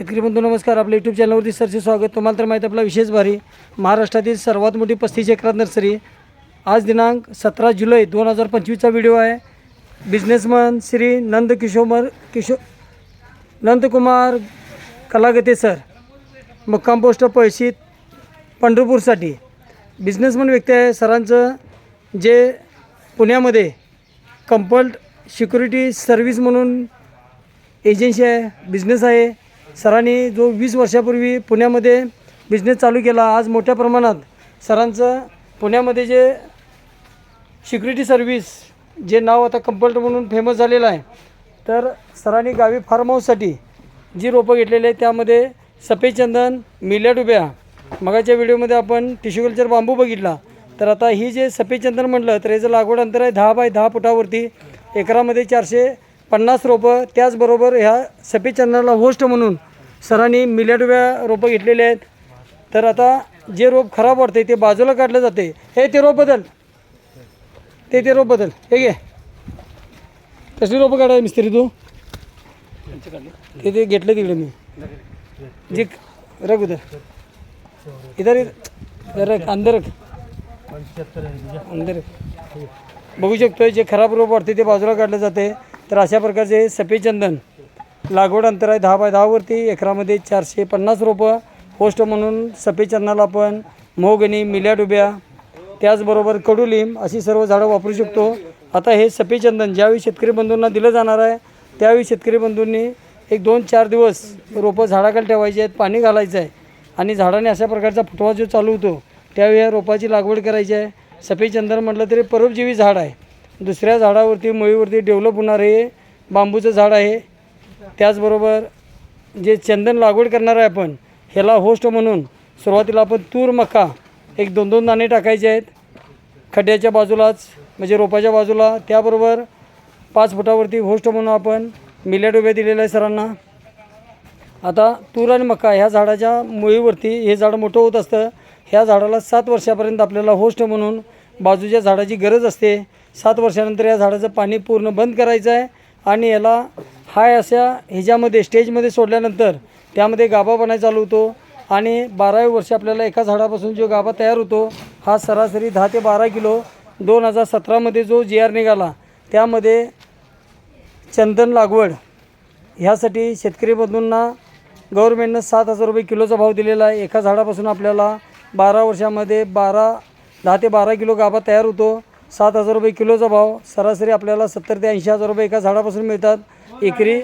शेतकरी बंधू नमस्कार. आपल्या यूट्यूब चॅनलवरती सरचे स्वागत. तुम्हाला तर माहीत आपला विशेष भारी. महाराष्ट्रातील सर्वात मोठी पस्तीस एकरात नर्सरी. आज दिनांक सतरा जुलै दोन हजार पंचवीसचा व्हिडिओ आहे. बिझनेसमन श्री नंद किशोमर किशो नंदकुमार कलागते सर. मुक्काम पोस्ट पळशीत पंढरपूरसाठी. बिझनेसमन व्यक्ती आहे. सरांचं जे पुण्यामध्ये कंपल्ट सिक्युरिटी सर्व्हिस म्हणून एजन्सी आहे बिझनेस आहे. सरांनी जो वीस वर्षापूर्वी पुण्यामध्ये बिझनेस चालू केला आज मोठ्या प्रमाणात सरांचं पुण्यामध्ये जे सिक्युरिटी सर्व्हिस जे नाव आता कंपल्ट म्हणून फेमस झालेलं आहे तर सरांनी गावी फार्म हाऊससाठी जी रोपं घेतलेली आहेत त्यामध्ये सफेद चंदन मिल्या डुब्या मगाच्या व्हिडिओमध्ये आपण टिश्यू कल्चर बांबू बघितला. तर आता ही जे सफेद चंदन म्हटलं तर याचं लागवड अंतर आहे दहा बाय दहा फुटावरती. एकरामध्ये चारशे पन्नास रोपं त्याचबरोबर ह्या सफेचंदाला होस्ट म्हणून सरांनी मिलेटव्या रोपं घेतलेले आहेत. तर आता जे रोप खराब वाटते ते बाजूला काढलं जाते हे ते रोप बदल. ते ते रोप बदल. हे घे. कसली रोपं काढाय मिस्त्री तू? ते ते घेतलं तिकडे मी. जे रख उदर. इधर रघ रख अंदर अंदर बघू शकतोय जे खराब रोप वाटते ते बाजूला काढलं जाते तर अशा प्रकारचे सफेचंदन लागवड अंतर आहे. दहा बाय दहावरती एकरामध्ये चारशे पन्नास रोपं पोस्ट म्हणून सफेचंदाला आपण मोगणी मिल्या डुब्या त्याचबरोबर कडुलिंब अशी सर्व झाडं वापरू शकतो. आता हे सफेचंदन ज्यावेळी शेतकरी बंधूंना दिलं जाणार आहे त्यावेळी शेतकरी बंधूंनी एक दोन चार दिवस रोपं झाडाखाली ठेवायची आहेत पाणी घालायचं आहे आणि झाडाने अशा प्रकारचा फुटवा जो चालू होतो त्यावेळी या रोपाची लागवड करायची आहे. सफेचंदन म्हटलं तरी परोपजीवी झाड आहे. दुसऱ्या झाडावरती मुळीवरती डेव्हलप होणार हे बांबूचं झाड आहे. त्याचबरोबर जे चंदन लागवड करणार आहे आपण ह्याला होस्ट म्हणून सुरुवातीला आपण तूर मका एक दोन दोन दाणे टाकायचे आहेत. खड्ड्याच्या बाजूलाच म्हणजे रोपाच्या बाजूला. त्याबरोबर पाच फुटावरती होस्ट म्हणून आपण मिल्या डोब्या दिलेल्या आहे सरांना. आता तूर आणि मका ह्या झाडाच्या मुळीवरती हे झाड मोठं होत असतं. ह्या झाडाला सात वर्षापर्यंत आपल्याला होस्ट म्हणून बाजूच्या झाडाची गरज असते. सात वर्षानंतर या झाडाचं पाणी पूर्ण बंद करायचं आहे आणि याला हाय अशा ह्याच्यामध्ये स्टेजमध्ये सोडल्यानंतर त्यामध्ये गाभा बनायला चालू होतो. आणि बाराव्या वर्षी आपल्याला एका झाडापासून जो गाभा तयार होतो हा सरासरी दहा ते बारा किलो दोन हजार सतरामध्ये जो जी आर निघाला त्यामध्ये चंदन लागवड. ह्यासाठी शेतकरी बंधूंना गव्हर्मेंटनं सात हजार रुपये किलोचा भाव दिलेला आहे. एका झाडापासून आपल्याला बारा वर्षामध्ये बारा दहा ते बारा किलो गाभा तयार होतो. सात हजार रुपये किलोचा भाव. सरासरी आपल्याला सत्तर ते ऐंशी हजार रुपये एका झाडापासून मिळतात. एकरी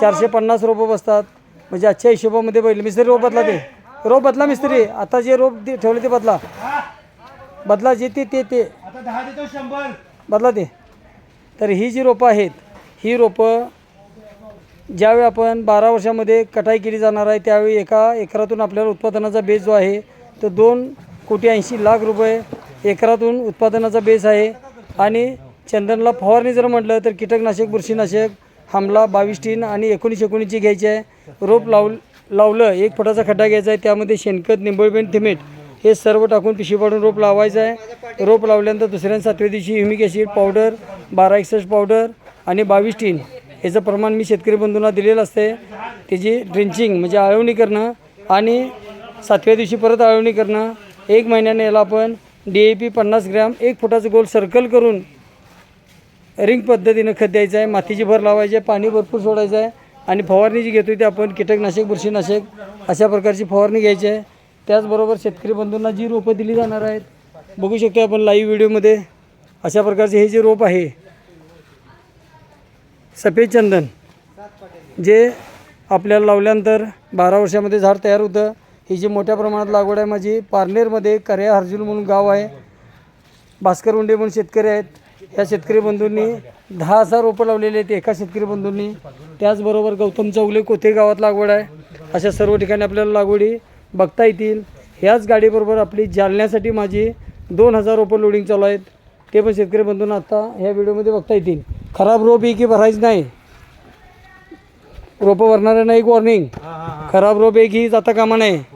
चारशे पन्नास रोपं बसतात. म्हणजे आजच्या हिशोबामध्ये बैल मिस्त्री रोप बदला ते. रोप बदला मिस्त्री. आता जे रोप दे ठेवले ते बदला. बदला जे ते ते ते. बदला ते. तर ही जी रोपं आहेत ही रोपं ज्यावेळी आपण बारा वर्षामध्ये कटाई केली जाणार आहे त्यावेळी एका एकरातून आपल्याला उत्पादनाचा बेस जो आहे तो दोन कोटी ऐंशी लाख रुपये एकरातून उत्पादनाचा बेस आहे. आणि चंदनला फवारणी जर म्हटलं तर कीटकनाशक बुरशीनाशक हमला बावीस टीन आणि एकोणीस एकोणीसची घ्यायची आहे. रोप लाव लावलं एक फुटाचा खड्डा घ्यायचा आहे. त्यामध्ये शेणखत निंबळबेन थिमेट हे सर्व टाकून पिशवी पाडून रोप लावायचं आहे. रोप लावल्यानंतर दुसऱ्या सातव्या दिवशी ह्युमिक ॲसिड पावडर बारा एकसष्ट पावडर आणि बावीस टीन याचं प्रमाण मी शेतकरी बंधूंना दिलेलं असते. त्याची ड्रिंचिंग म्हणजे आळवणी करणं आणि सातव्या दिवशी परत आळवणी करणं एक महिन्याने याला आपण डी ए पी पन्नास ग्रॅम एक फुटाचं गोल सर्कल करून रिंग पद्धतीनं खत द्यायचं आहे. मातीची भर लावायची आहे पाणी भरपूर सोडायचं आहे. आणि फवारणी जी घेतो ती आपण कीटकनाशक बुरशीनाशक अशा प्रकारची फवारणी घ्यायची आहे. त्याचबरोबर शेतकरी बंधूंना जी रोपं दिली जाणार आहेत बघू शकतो आपण लाईव्ह व्हिडिओमध्ये अशा प्रकारचे हे जे रोप आहे सफेद चंदन जे आपल्याला लावल्यानंतर बारा वर्षामध्ये झाड तयार होतं. ही जी मोठ्या प्रमाणात लागवड आहे माझी पारनेरमध्ये कर्या हर्जुल म्हणून गाव आहे. भास्कर उंडे म्हणून शेतकरी आहेत. ह्या शेतकरी बंधूंनी दहा हजार रोपं लावलेली आहेत एका शेतकरी बंधूंनी. त्याचबरोबर गौतम चौगले कोथे गावात लागवड आहे. अशा सर्व ठिकाणी आपल्याला लागवडी बघता येतील. ह्याच गाडीबरोबर आपली जालन्यासाठी माझी दोन हजार रोपं लोडिंग चालू आहेत. ते पण शेतकरी बंधूंना आता ह्या व्हिडिओमध्ये बघता येतील. खराब रोप ही की भरायचं नाही. रोपं भरणाऱ्यांना एक वॉर्निंग खराब रोप एक ही जाता कामा नये. हो हो हो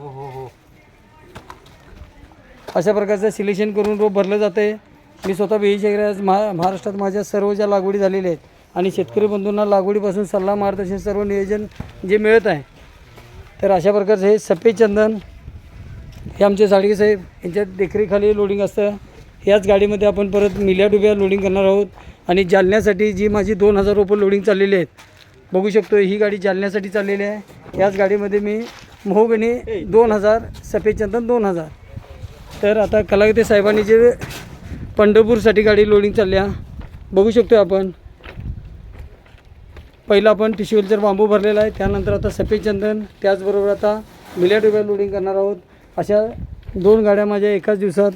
अशा प्रकारचं सिलेक्शन करून रोप भरलं जातं आहे मी स्वतः बेही शहरात महा महाराष्ट्रात माझ्या सर्व ज्या लागवडी झालेल्या आहेत आणि शेतकरी बंधूंना लागवडीपासून सल्ला मार्गदर्शन सर्व नियोजन जे मिळत आहे तर अशा प्रकारचं हे सफेद चंदन हे आमचे साडगे साहेब यांच्या देखरेखाली लोडिंग असतं. याच गाडीमध्ये आपण परत मिल्या डुब्या लोडिंग करणार आहोत. आणि जालन्यासाठी जी माझी दोन हजार रुपये लोडिंग चाललेली आहेत बघू शकतो ही गाडी जालन्यासाठी चाललेली आहे. याच गाडीमध्ये मी मोहगणी दोन हजार सफेद चंदन दोन हजार. तर आता कलागते साहेबांनी जे पंढरपूरसाठी गाडी लोडिंग चालल्या बघू शकतो आपण. पहिला आपण टिश्यू बांबू भरलेला आहे त्यानंतर आता सफेद चंदन त्याचबरोबर आता मिल्या डुब्या लोडिंग करणार आहोत. अशा दोन गाड्या माझ्या एकाच दिवसात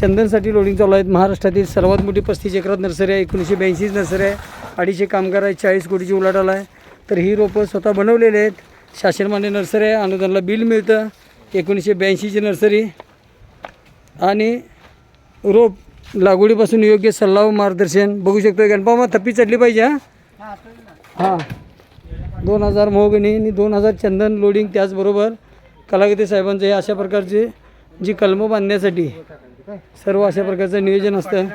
चंदनसाठी लोडिंग चालू आहेत. महाराष्ट्रातील सर्वात मोठी पस्तीस एकरात नर्सरी आहे एकोणीसशे ब्याऐंशीच नर्सरी आहे अडीचशे कामगार आहे चाळीस कोटीची उलाटाला आहे. तर ही रोपं स्वतः बनवलेले आहेत. शासनमान्य नर्सरी आहे अनुदानला बिल मिळतं. एकोणीसशे ब्याऐंशीची नर्सरी आणि रोप लागवडीपासून योग्य सल्ला व मार्गदर्शन बघू शकतो गणपामा थप्पी चढली पाहिजे हां? हां दोन हजार मोहगणी आणि दोन हजार चंदन लोडिंग त्याचबरोबर कलागते साहेबांचं हे अशा प्रकारचे जी कलमं बांधण्यासाठी सर्व अशा प्रकारचं नियोजन असतं.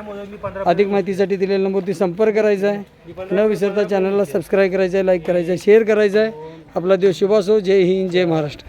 अधिक माहितीसाठी दिलेल्या नंबरवरती संपर्क करायचा आहे. न विसरता चॅनलला सबस्क्राईब करायचं आहे लाईक करायचं आहे शेअर करायचं आहे. आपला दिवस शुभ असो जय हिंद जय महाराष्ट्र.